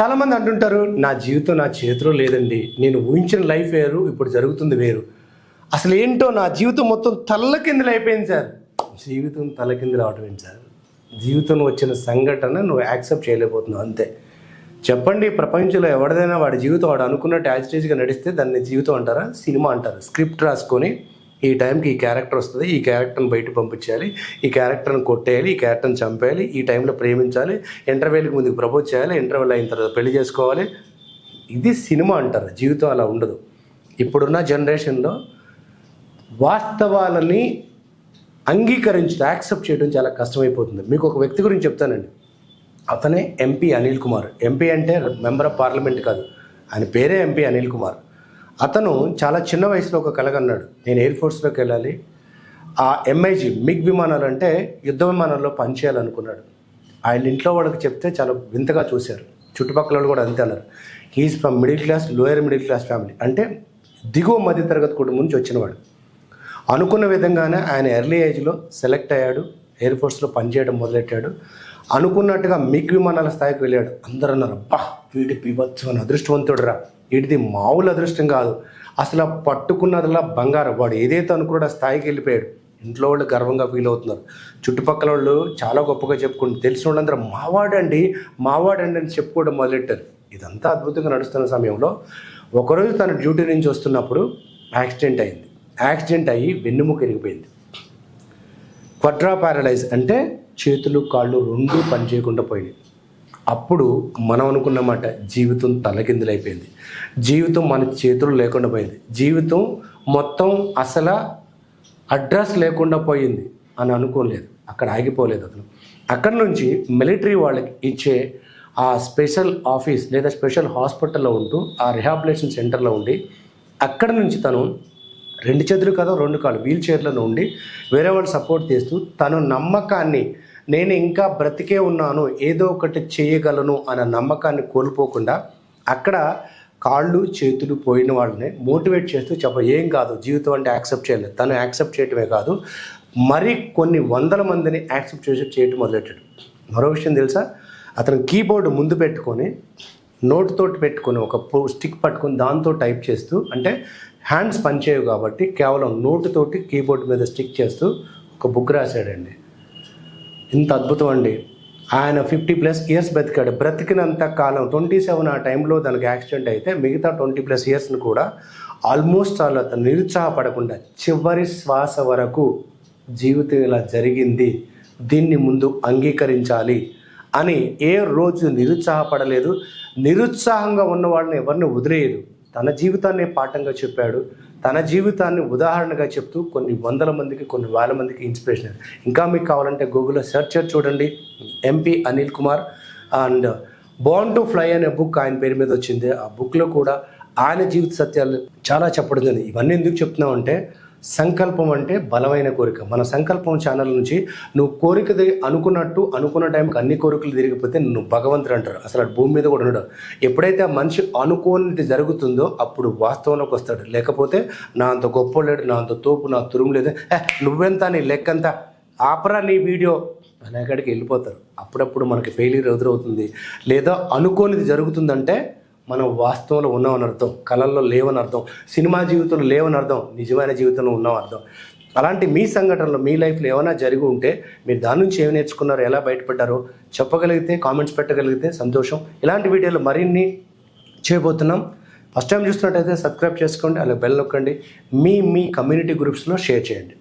చాలామంది అంటుంటారు నా జీవితం నా చేతిలో లేదండి. నేను ఊహించిన లైఫ్ వేరు ఇప్పుడు జరుగుతుంది వేరు. అసలు ఏంటో నా జీవితం మొత్తం తల్లకిందులు అయిపోయింది సార్. జీవితం తలకిందులు అవటం ఏంటి సార్? జీవితంలో వచ్చిన సంఘటన నువ్వు యాక్సెప్ట్ చేయలేకపోతున్నావు అంతే. చెప్పండి ప్రపంచంలో ఎవరిదైనా వాడి జీవితం వాడు అనుకున్నట్టు యాజిటేజ్గా నడిస్తే దాన్ని జీవితం అంటారా సినిమా అంటారు? స్క్రిప్ట్ రాసుకొని ఈ టైంకి ఈ క్యారెక్టర్ వస్తుంది. ఈ క్యారెక్టర్ని బయట పంపించాలి. ఈ క్యారెక్టర్ని కొట్టేయాలి. ఈ క్యారెక్టర్ని చంపేయాలి. ఈ టైంలో ప్రేమించాలి. ఇంటర్వ్యూలకు ముందుకు ప్రపోజ్ చేయాలి. ఇంటర్వ్యూలు అయిన తర్వాత పెళ్ళి చేసుకోవాలి. ఇది సినిమా అంటారు. జీవితం అలా ఉండదు. ఇప్పుడున్న జనరేషన్లో వాస్తవాలని అంగీకరించడం యాక్సెప్ట్ చేయడం చాలా కష్టమైపోతుంది. మీకు ఒక వ్యక్తి గురించి చెప్తానండి. అతనే ఎంపీ అనిల్ కుమార్. ఎంపీ అంటే మెంబర్ ఆఫ్ పార్లమెంట్ కాదు. ఆయన పేరే ఎంపీ అనిల్ కుమార్. అతను చాలా చిన్న వయసులో ఒక కలగన్నాడు. నేను ఎయిర్ ఫోర్స్లోకి వెళ్ళాలి. ఆ ఎంఐజీ మిగ్ విమానాలు అంటే యుద్ధ విమానాల్లో పనిచేయాలనుకున్నాడు ఆయన ఇంట్లో వాళ్ళకి చెప్తే చాలా వింతగా చూశారు. చుట్టుపక్కల వాళ్ళు కూడా అంతే అన్నారు. He is from middle class lower middle class family అంటే దిగువ మధ్య తరగతి కుటుంబం నుంచి వచ్చినవాడు. అనుకున్న విధంగానే ఆయన ఎర్లీ ఏజ్లో సెలెక్ట్ అయ్యాడు. ఎయిర్ ఫోర్స్లో పనిచేయడం మొదలెట్టాడు. అనుకున్నట్టుగా మిగ్ విమానాల స్థాయికి వెళ్ళాడు. అందరూ అన్నారు అబ్బా వీడి బీభత్సమైన అదృష్టవంతుడు రా వీడిది మామూలు అదృష్టం కాదు. అసలు పట్టుకున్నదిలా బంగారం. వాడు ఏదైతే అనుకున్నాడో స్థాయికి వెళ్ళిపోయాడు. ఇంట్లో వాళ్ళు గర్వంగా ఫీల్ అవుతున్నారు. చుట్టుపక్కల వాళ్ళు చాలా గొప్పగా చెప్పుకుంటారు తెలిసిన వాళ్ళందరూ మావాడండి మావాడండి అని చెప్పుకోవడం మొదలెట్టారు. ఇదంతా అద్భుతంగా నడుస్తున్న సమయంలో ఒకరోజు తన డ్యూటీ నుంచి వస్తున్నప్పుడు యాక్సిడెంట్ అయింది. యాక్సిడెంట్ అయ్యి వెన్నుముక ఇరిగిపోయింది క్వడ్రా ప్యారలైజ్ అంటే చేతులు కాళ్ళు రెండూ పనిచేయకుండా పోయినాయి. అప్పుడు మనం అనుకున్నమాట జీవితం తలకిందులైపోయింది. జీవితం మన చేతులు లేకుండా పోయింది. జీవితం మొత్తం అసలు అడ్రస్ లేకుండా పోయింది అని అనుకోలేదు. అక్కడ ఆగిపోలేదు అతను. అక్కడ నుంచి మిలిటరీ వాళ్ళకి ఇచ్చే ఆ స్పెషల్ ఆఫీస్ లేదా స్పెషల్ హాస్పిటల్లో ఉంటూ ఆ రిహాబిలేషన్ సెంటర్లో ఉండి అక్కడ నుంచి తను రెండు చేతులు కదా రెండు కాళ్ళు. వీల్ చైర్లో ఉండి వేరే వాళ్ళు సపోర్ట్ చేస్తూ తను నమ్మకాన్ని నేను ఇంకా బ్రతికే ఉన్నాను ఏదో ఒకటి చేయగలను అన్న నమ్మకాన్ని కోల్పోకుండా అక్కడ కాళ్ళు చేతులు పోయిన వాళ్ళని మోటివేట్ చేస్తూ చెప్ప ఏం కాదు జీవితం అంటే యాక్సెప్ట్ చేయలేదు తను యాక్సెప్ట్ చేయటమే కాదు మరి కొన్ని వందల మందిని యాక్సెప్ట్ చేసి చేయటం మొదలెట్టాడు. మరో విషయం తెలుసా? అతను కీబోర్డ్ ముందు పెట్టుకొని నోట్తో పెట్టుకొని ఒక స్టిక్ పట్టుకొని దాంతో టైప్ చేస్తూ అంటే హ్యాండ్స్ పనిచేయవు కాబట్టి కేవలం నోటుతోటి కీబోర్డ్ మీద స్టిక్ చేస్తూ ఒక బుక్ రాశాడండి. ఇంత అద్భుతం అండి. ఆయన ఫిఫ్టీ ప్లస్ ఇయర్స్ బ్రతికాడు. బ్రతికినంత కాలం ట్వంటీ సెవెన్ ఆ టైంలో దానికి యాక్సిడెంట్ అయితే మిగతా ట్వంటీ ప్లస్ ఇయర్స్ని కూడా ఆల్మోస్ట్ వాళ్ళు అతను నిరుత్సాహపడకుండా చివరి శ్వాస వరకు జీవితం ఇలా జరిగింది. దీన్ని ముందు అంగీకరించాలి అని ఏ రోజు నిరుత్సాహపడలేదు. నిరుత్సాహంగా ఉన్న వాళ్ళని ఎవరిని వదిలేయదు. తన జీవితాన్ని పాఠంగా చెప్పాడు. తన జీవితాన్ని ఉదాహరణగా చెప్తూ కొన్ని వందల మందికి కొన్ని వేల మందికి ఇన్స్పిరేషన్ ఇంకా మీకు కావాలంటే గూగుల్లో సెర్చ్ చేసి చూడండి. MP Anil Kumar and bound to fly అనే బుక్ ఆయన పేరు మీద వచ్చింది. ఆ బుక్లో కూడా ఆయన జీవిత సత్యాలు చాలా చెప్పడం జరిగింది. ఇవన్నీ ఎందుకు చెప్తున్నాం అంటే సంకల్పం అంటే బలమైన కోరిక. మన సంకల్పం ఛానల్ నుంచి నువ్వు కోరికది అనుకున్నట్టు అనుకున్న టైంకి అన్ని కోరికలు తిరిగిపోతే నువ్వు భగవంతుడు అంటారు అసలు భూమి మీద కూడా ఉండడు. ఎప్పుడైతే ఆ మనిషి అనుకోనిది జరుగుతుందో అప్పుడు వాస్తవంలోకి వస్తాడు. లేకపోతే నా అంత గొప్ప లేడు నా అంత తోపు నా తురుము లేదు. నువ్వెంత నీ లెక్కంత? ఆపరా నీ వీడియో. అనే కాడికి వెళ్ళిపోతారు. అప్పుడప్పుడు మనకి ఫెయిల్యూర్ ఎదురవుతుంది. లేదా అనుకోనిది జరుగుతుందంటే మనం వాస్తవంలో ఉన్నామని అర్థం కళల్లో లేవని అర్థం సినిమా జీవితంలో లేవని అర్థం నిజమైన జీవితంలో ఉన్నాం అర్థం. అలాంటి మీ సంఘటనలో మీ లైఫ్లో ఏమైనా జరిగి ఉంటే మీరు దాని నుంచి ఏమి నేర్చుకున్నారో ఎలా బయటపడ్డారో చెప్పగలిగితే కామెంట్స్ పెట్టగలిగితే సంతోషం. ఇలాంటి వీడియోలు మరిన్ని చేయబోతున్నాం. ఫస్ట్ టైం చూస్తున్నట్టయితే సబ్స్క్రైబ్ చేసుకోండి అలాగే బెల్ నొక్కండి. మీ మీ కమ్యూనిటీ గ్రూప్స్లో షేర్ చేయండి.